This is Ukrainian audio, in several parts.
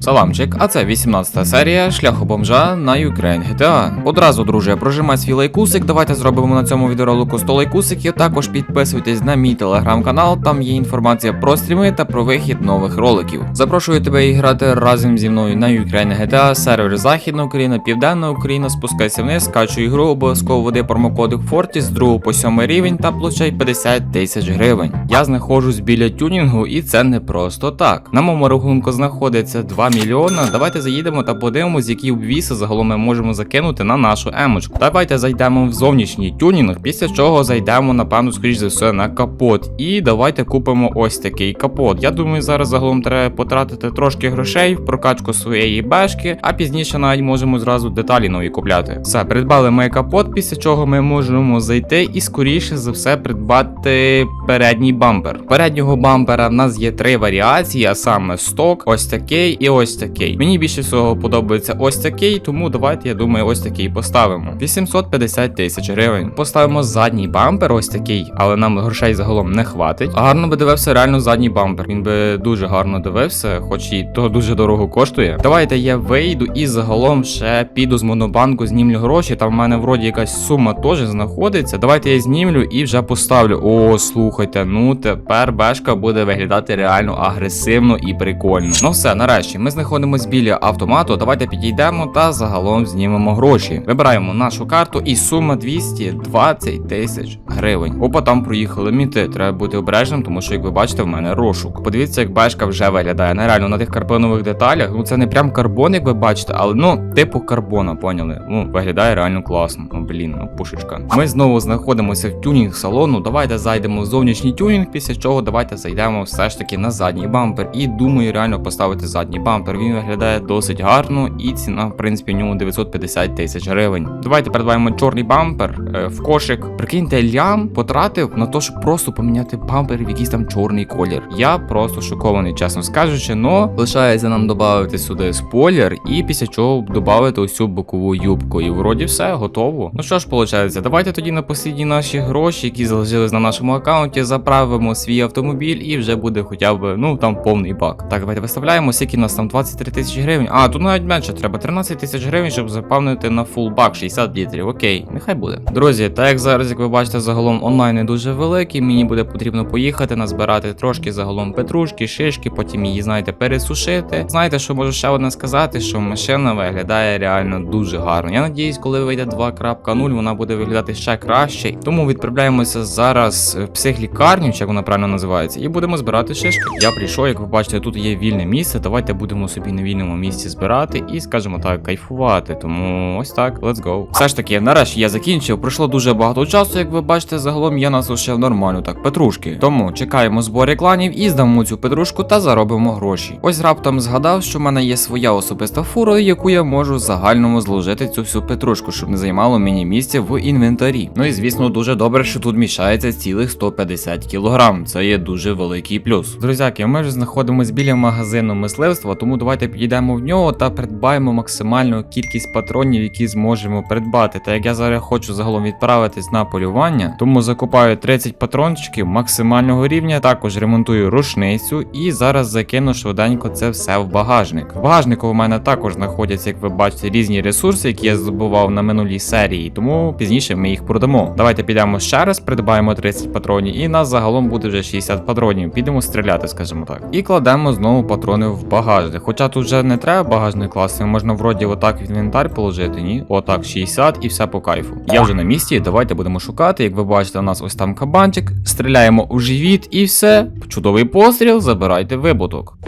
Саламчик, а це 18 серія шляху бомжа на Ukraine GTA. Одразу, друже, прожимай свій лайкусик. Давайте зробимо на цьому відеоролику 100 лайкусиків. Також підписуйтесь на мій телеграм-канал, там є інформація про стріми та про вихід нових роликів. Запрошую тебе грати разом зі мною на Ukraine GTA, сервер Західна Україна, Південна Україна. Спускайся вниз, скачуй ігру, обов'язково води промокодик Fortis з 2 по 7 рівень та получай 50 тисяч гривень. Я знаходжусь біля тюнінгу, і це не просто так. На моєму рахунку знаходиться 2 мільйона. Давайте заїдемо та подивимось, які обвіси загалом ми можемо закинути на нашу емочку. Давайте зайдемо в зовнішній тюнінг, після чого зайдемо, напевно, скоріш за все, на капот. І давайте купимо ось такий капот. Я думаю, зараз загалом треба потратити трошки грошей в прокачку своєї бешки, а пізніше навіть можемо зразу деталі нові купляти. Все, придбали ми капот, після чого ми можемо зайти і скоріше за все придбати передній бампер. Переднього бампера в нас є три варіації, а саме сток, ось такий і ось такий. Мені більше всього подобається ось такий, тому давайте, я думаю, ось такий поставимо. 850 тисяч гривень. Поставимо задній бампер, ось такий, але нам грошей загалом не хватить. Гарно би дивився реально задній бампер. Він би дуже гарно дивився, хоч і то дуже дорого коштує. Давайте я вийду і загалом ще піду з монобанку, знімлю гроші. Там в мене вроді якась сума теж знаходиться. Давайте я знімлю і вже поставлю. О, слухайте, ну тепер бешка буде виглядати реально агресивно і прикольно. Ну все, нарешті, ми знаходимося біля автомату. Давайте підійдемо та загалом знімемо гроші. Вибираємо нашу карту і сума 220 тисяч гривень. Опа, там проїхали міти. Треба бути обережним, тому що, як ви бачите, в мене розшук. Подивіться, як бешка вже виглядає. Нереально на тих карбонових деталях. Ну це не прям карбон, як ви бачите, але ну, типу карбона, поняли? Ну, виглядає реально класно. Ну, блін, ну пушечка. Ми знову знаходимося в тюнінг салону. Давайте зайдемо в зовнішній тюнінг, після чого давайте зайдемо все ж таки на задній бампер. І думаю, реально поставити задній бампер. Він виглядає досить гарно, і ціна, в принципі, в ньому 950 тисяч гривень. Давайте придбаємо чорний бампер е, в кошик. Прикиньте, лям потратив на те, щоб просто поміняти бампер в якийсь там чорний колір. Я просто шокований, чесно скажучи, но лишається нам додати сюди спойлер, і після чого додати цю бокову юбку. І вроді все готово. Ну що ж, виходить, давайте тоді на послідні наші гроші, які залишились на нашому аккаунті, заправимо свій автомобіль і вже буде хоча б, ну там повний бак. Так, давайте виставляємо, скільки нас там 23 тисячі гривень. А, тут навіть менше треба 13 тисяч гривень, щоб заповнити на фул бак 60 літрів. Окей, нехай буде. Друзі, так як зараз, як ви бачите, загалом онлайн не дуже великий, мені буде потрібно поїхати, назбирати трошки загалом петрушки, шишки, потім її, знаєте, пересушити. Знаєте, що можу ще одне сказати, що машина виглядає реально дуже гарно. Я надіюсь, коли вийде 2.0, вона буде виглядати ще краще. Тому відправляємося зараз в психлікарню, як вона правильно називається, і будемо збирати шишки. Я прийшов, як ви бачите, тут є вільне місце. Давайте будемо собі на вільному місці збирати і, скажімо так, кайфувати. Тому ось так, let's go. Все ж таки, нарешті я закінчив. Пройшло дуже багато часу, як ви бачите, загалом я насушив нормально так петрушки. Тому чекаємо збори кланів і здамо цю петрушку та заробимо гроші. Ось раптом згадав, що в мене є своя особиста фура, яку я можу загальному зложити цю всю петрушку, щоб не займало мені місця в інвентарі. Ну і звісно, дуже добре, що тут мішається цілих 150 кг. Це є дуже великий плюс. Друзяки, ми вже знаходимося біля магазину мисливства, тому давайте підійдемо в нього та придбаємо максимальну кількість патронів, які зможемо придбати. Та як я зараз хочу загалом відправитись на полювання, тому закупаю 30 патрончиків максимального рівня, також ремонтую рушницю і зараз закину швиденько це все в багажник. В багажнику у мене також знаходяться, як ви бачите, різні ресурси, які я здобував на минулій серії, тому пізніше ми їх продамо. Давайте підемо ще раз, придбаємо 30 патронів, і нас загалом буде вже 60 патронів. Підемо стріляти, скажімо так. І кладемо знову патрони в багажник. Хоча тут вже не треба багажник класти, можна вроді отак в інвентар положити, ні? Отак 60 і все по кайфу. Я вже на місці, давайте будемо шукати. Як ви бачите, у нас ось там кабанчик. Стріляємо у живіт і все. Чудовий постріл, забирайте вибуток.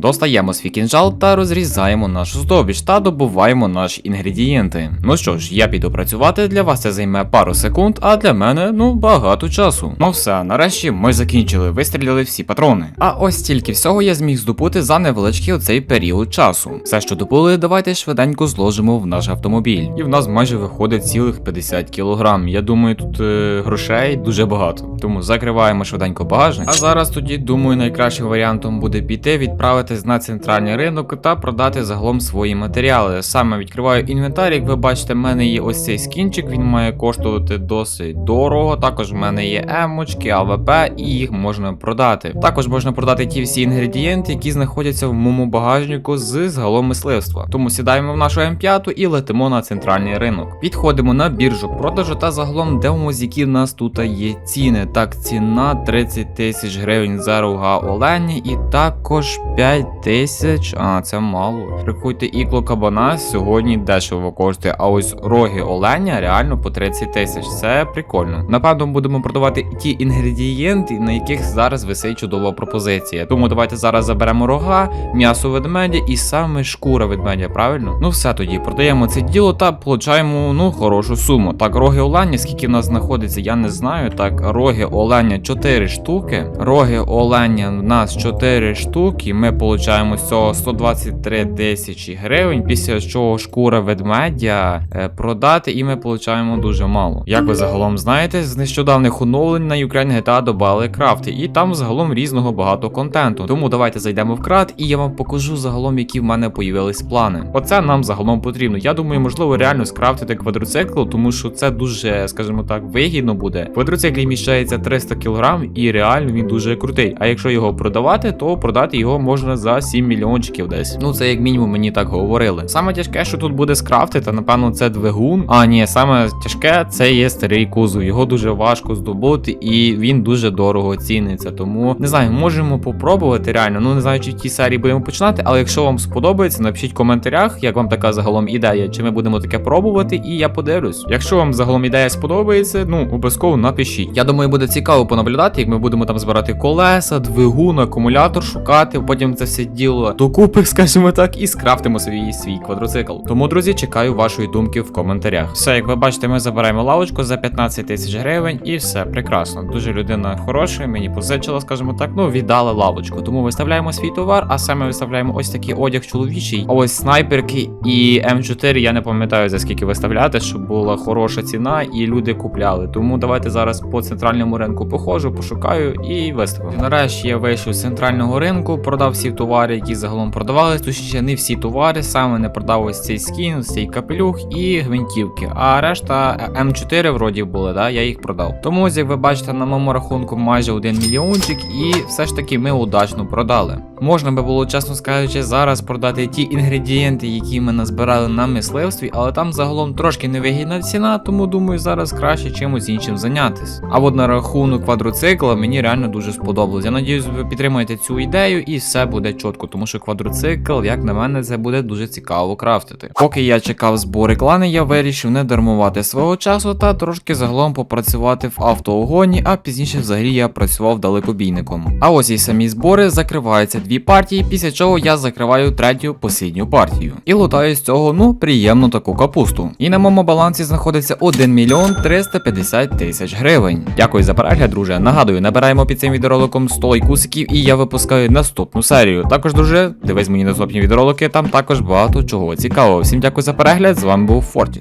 Достаємо свій кінжал та розрізаємо нашу здобіч та добуваємо наші інгредієнти. Ну що ж, я піду працювати, для вас це займе пару секунд, а для мене ну багато часу. Ну все, нарешті ми закінчили, вистріляли всі патрони. А ось стільки всього я зміг здобути за невеличкий оцей період часу. Все, що добули, давайте швиденько зложимо в наш автомобіль. І в нас майже виходить цілих 50 кілограм. Я думаю, тут е, грошей дуже багато. Тому закриваємо швиденько багажник. А зараз тоді думаю, найкращим варіантом буде піти відправити податись на центральний ринок та продати загалом свої матеріали. Саме відкриваю інвентар. Як ви бачите, в мене є ось цей скінчик, він має коштувати досить дорого. Також в мене є емочки, АВП, і їх можна продати. Також можна продати ті всі інгредієнти, які знаходяться в моєму багажнику з загалом мисливства. Тому сідаємо в нашу М5 і летимо на центральний ринок. Підходимо на біржу продажу та загалом дивимося, які в нас тут є ціни. Так, ціна 30 тисяч гривень за рога олені, і також 5 тисяч. А, це мало. Приходьте ікло кабана сьогодні дешево коштує. А ось роги оленя реально по 30 тисяч. Це прикольно. Напевно, будемо продавати ті інгредієнти, на яких зараз висить чудова пропозиція. Тому давайте зараз заберемо рога, м'ясо ведмедя і саме шкура ведмедя, правильно? Ну все тоді, продаємо це діло та получаємо ну хорошу суму. Так, роги оленя, скільки в нас знаходиться, я не знаю. Так, роги оленя 4 штуки. Роги оленя в нас 4 штуки. Ми получаємо з цього 123 тисячі гривень. Після чого шкура ведмедя е, продати, і ми получаємо дуже мало. Як ви загалом знаєте, з нещодавних оновлень на Ukraine GTA додали крафти, і там загалом різного багато контенту. Тому давайте зайдемо в крат, і я вам покажу загалом, які в мене появились плани. Оце нам загалом потрібно. Я думаю, можливо, реально скрафтити квадроцикл, тому що це дуже, скажімо так, вигідно буде. В квадроциклі міщається 300 кг, і реально він дуже крутий. А якщо його продавати, то продати його можна за 7 мільйончиків десь. Ну це як мінімум мені так говорили. Саме тяжке, що тут буде скрафтити, напевно, це двигун. А ні, саме тяжке це є старий кузов. Його дуже важко здобути, і він дуже дорого ціниться. Тому не знаю, можемо попробувати реально. Ну не знаю, чи в тій серії будемо починати, але якщо вам сподобається, напишіть в коментарях, як вам така загалом ідея, чи ми будемо таке пробувати, і я подивлюсь. Якщо вам загалом ідея сподобається, ну обов'язково напишіть. Я думаю, буде цікаво понаблюдати, як ми будемо там збирати колеса, двигун, акумулятор шукати, потім це все діло докупи, скажімо так, і скрафтимо свій свій квадроцикл. Тому, друзі, чекаю вашої думки в коментарях. Все, як ви бачите, ми забираємо лавочку за 15 тисяч гривень, і все прекрасно. Дуже людина хороша, мені позичила, скажімо так, ну віддала лавочку. Тому виставляємо свій товар, а саме виставляємо ось такий одяг чоловічий. Ось снайперки і М4 я не пам'ятаю за скільки виставляти, щоб була хороша ціна і люди купляли. Тому давайте зараз по центральному ринку походжу, пошукаю і виставив. Нарешті я вийшов з центрального ринку, продав всі товари, які загалом продавались. Точніше, не всі товари, саме не продав ось цей скін, цей капелюх і гвинтівки. А решта М4 вроді були, да, я їх продав. Тому, як ви бачите, на моєму рахунку майже 1 мільйончик, і все ж таки ми удачно продали. Можна би було, чесно скажучи, зараз продати ті інгредієнти, які ми назбирали на мисливстві, але там загалом трошки невигідна ціна, тому думаю, зараз краще чимось іншим зайнятися. А от на рахунок квадроцикла мені реально дуже сподобалось. Я надіюсь, ви підтримаєте цю ідею і все буде чітко, тому що квадроцикл, як на мене, це буде дуже цікаво крафтити. Поки я чекав збори клани, я вирішив не дармувати свого часу та трошки загалом попрацювати в автоугоні, а пізніше взагалі я працював далекобійником. А ось і самі збори закриваються дві партії, після чого я закриваю третю послідню партію. І лутаю з цього ну приємну таку капусту. І на моєму балансі знаходиться 1 мільйон 350 тисяч гривень. Дякую за перегляд, друже. Нагадую, набираємо під цим відеороликом 100 лайкусиків, і я випускаю наступну серію. Також, друже, дивись мені наступні відеоролики, там також багато чого цікавого. Всім дякую за перегляд. З вами був Фортіс.